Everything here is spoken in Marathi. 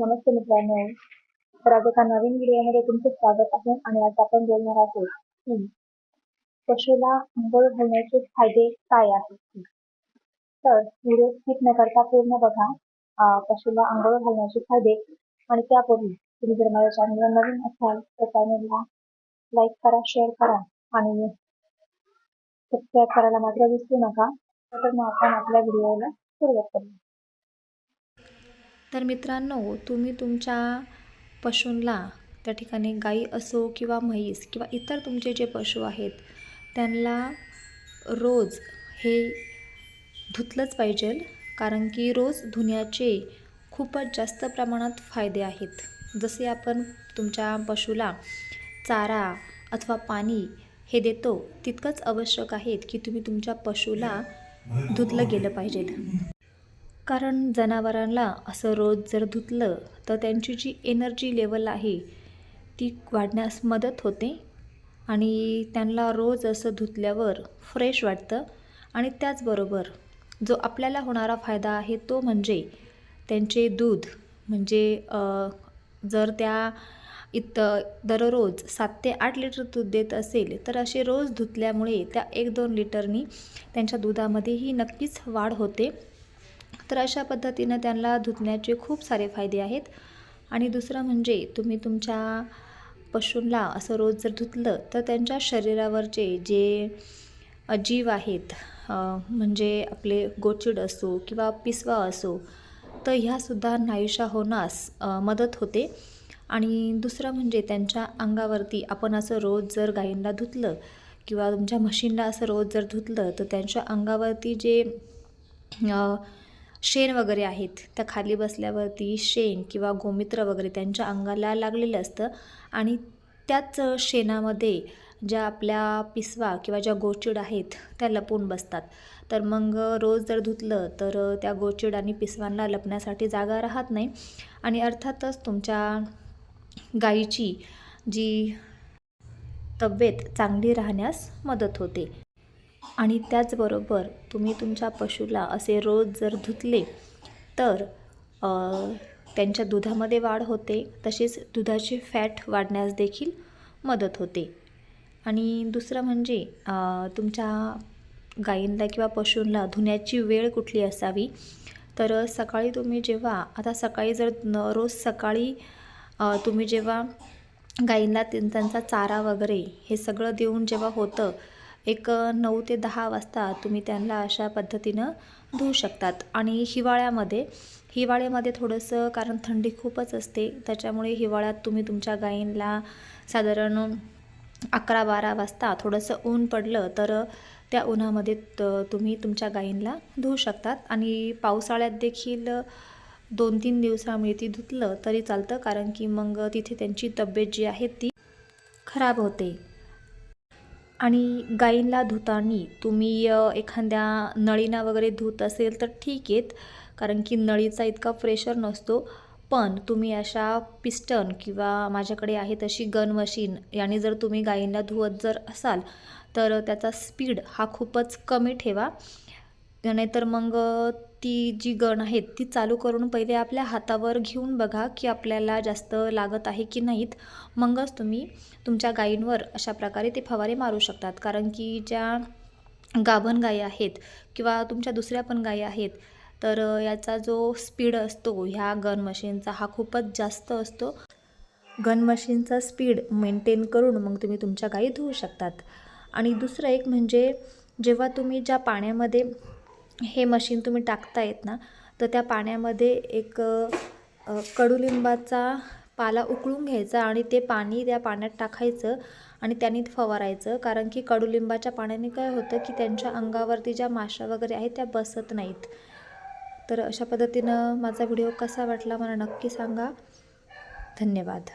नमस्ते मित्रांनो तर आज एका नवीन व्हिडिओमध्ये तुमचे स्वागत आहे आणि आज आपण बोलणार आहोत की पशूला अंघोळ घालण्याचे फायदे काय आहेत? तर व्हिडिओ स्किप न करता पूर्ण बघा पशूला अंघोळ घालण्याचे फायदे आणि त्यापूर्वी तुम्ही जर माझ्या चॅनलवर नवीन असाल तर चॅनलला लाईक करा शेअर करा आणि सबस्क्राईब करायला मात्र विसरू नका. तर मग आपण आपल्या व्हिडिओला सुरुवात करूया. तर मित्रांनो तुम्ही तुमच्या पशूंना त्या ठिकाणी गाई असो किंवा म्हैस किंवा इतर तुमचे जे पशु आहेत त्यांना रोज हे धुतलंच पाहिजे कारण की रोज धुण्याचे खूपच जास्त प्रमाणात फायदे आहेत. जसे आपण तुमच्या पशुला चारा अथवा पाणी हे देतो तितकंच आवश्यक आहेत की तुम्ही तुमच्या पशुला धुतलं गेलं पाहिजेत कारण जनावरांना असं रोज जर धुतलं तर त्यांची जी एनर्जी लेवल आहे ती वाढण्यास मदत होते. आणि त्यांना रोज असं धुतल्यावर फ्रेश वाटतं. आणि त्याचबरोबर जो आपल्याला होणारा फायदा आहे तो म्हणजे त्यांचे दूध. म्हणजे जर त्या इत दररोज सात ते आठ लिटर दूध देत असेल तर असे रोज धुतल्यामुळे त्या एक दोन लिटरनी त्यांच्या दुधामध्येही नक्कीच वाढ होते. तर अशा पद्धतीनं त्यांना धुतण्याचे खूप सारे फायदे आहेत. आणि दुसरं म्हणजे तुम्ही तुमच्या पशूंना असं रोज जर धुतलं तर त्यांच्या शरीरावरचे जे जीव आहेत म्हणजे आपले गोचिड असो किंवा पिसवा असो तर ह्यासुद्धा नाहीशा होण्यास मदत होते. आणि दुसरं म्हणजे त्यांच्या अंगावरती आपण असं रोज जर गायींना धुतलं किंवा तुमच्या म्हशींना असं रोज जर धुतलं तर त्यांच्या अंगावरती जे शेण वगैरे आहेत. त्या खाली बसल्यावरती शेण किंवा गोमित्र वगैरे त्यांच्या अंगाला लागलेलं असतं आणि त्याच शेणामध्ये ज्या आपल्या पिसवा किंवा ज्या गोचिड आहेत त्या लपून बसतात. तर मग रोज जर धुतलं तर त्या गोचिड आणि पिसवांना लपण्यासाठी जागा राहत नाही. आणि अर्थातच तुमच्या गायीची जी तब्येत चांगली राहण्यास मदत होते. आणि त्याचबरोबर तुम्ही तुमच्या पशुला असे रोज जर धुतले तर त्यांच्या दुधामध्ये वाढ होते. तसेच दुधाचे फॅट वाढण्यास देखील मदत होते. आणि दुसरं म्हणजे तुमच्या गायींना किंवा पशूंना धुण्याची वेळ कुठली असावी? तर सकाळी तुम्ही जेव्हा आता सकाळी जर रोज सकाळी तुम्ही जेव्हा गायींना त्यांचा चारा वगैरे हे सगळं देऊन जेव्हा होतं एक नऊ ते दहा वाजता तुम्ही त्यांना अशा पद्धतीनं धुवू शकतात. आणि हिवाळ्यामध्ये हिवाळ्यामध्ये थोडंसं कारण थंडी खूपच असते त्याच्यामुळे हिवाळ्यात तुम्ही तुमच्या गायींना साधारण अकरा बारा वाजता थोडंसं ऊन पडलं तर त्या उन्हामध्ये त तुम्ही तुमच्या गायींना धुवू शकतात. आणि पावसाळ्यात देखील दोन तीन दिवसामुळे ती धुतलं तरी चालतं कारण की मग तिथे त्यांची तब्येत जी आहे ती खराब होते. आणि गाईंना धुताना तुम्ही एखाद्या नळीना वगैरे धुत असेल तर ठीक आहेत कारण की नळीचा इतका प्रेशर नसतो. पण तुम्ही अशा पिस्टन किंवा माझ्याकडे आहे तशी गन मशीन याने जर तुम्ही गाईंना धुवत जर असाल तर त्याचा स्पीड हा खूपच कमी ठेवा. नाहीतर मग ती जी गण आहेत ती चालू करून पहिले आपल्या हातावर घेऊन बघा की आपल्याला जास्त लागत आहे की नाहीत. मगच तुम्ही तुमच्या गायींवर अशा प्रकारे ते फवारे मारू शकतात. कारण की ज्या गाभण गायी आहेत किंवा तुमच्या दुसऱ्या पण गायी आहेत तर याचा जो स्पीड असतो ह्या गन मशीनचा हा खूपच जास्त असतो. गन मशीनचा स्पीड मेंटेन करून मग तुम्ही तुमच्या गायी धुवू शकतात. आणि दुसरं एक म्हणजे जेव्हा तुम्ही ज्या पाण्यामध्ये हे मशीन तुम्ही टाकतायत ना तर त्या पाण्यामध्ये एक कडुलिंबाचा पाला उकळून घ्यायचा आणि ते पाणी त्या पाण्यात टाकायचं आणि त्यांनी फवारायचं. कारण की कडुलिंबाच्या पाण्याने काय होतं की त्यांच्या अंगावरती ज्या माशा वगैरे आहेत त्या बसत नाहीत. तर अशा पद्धतीनं माझा व्हिडिओ कसा वाटला मला नक्की सांगा. धन्यवाद.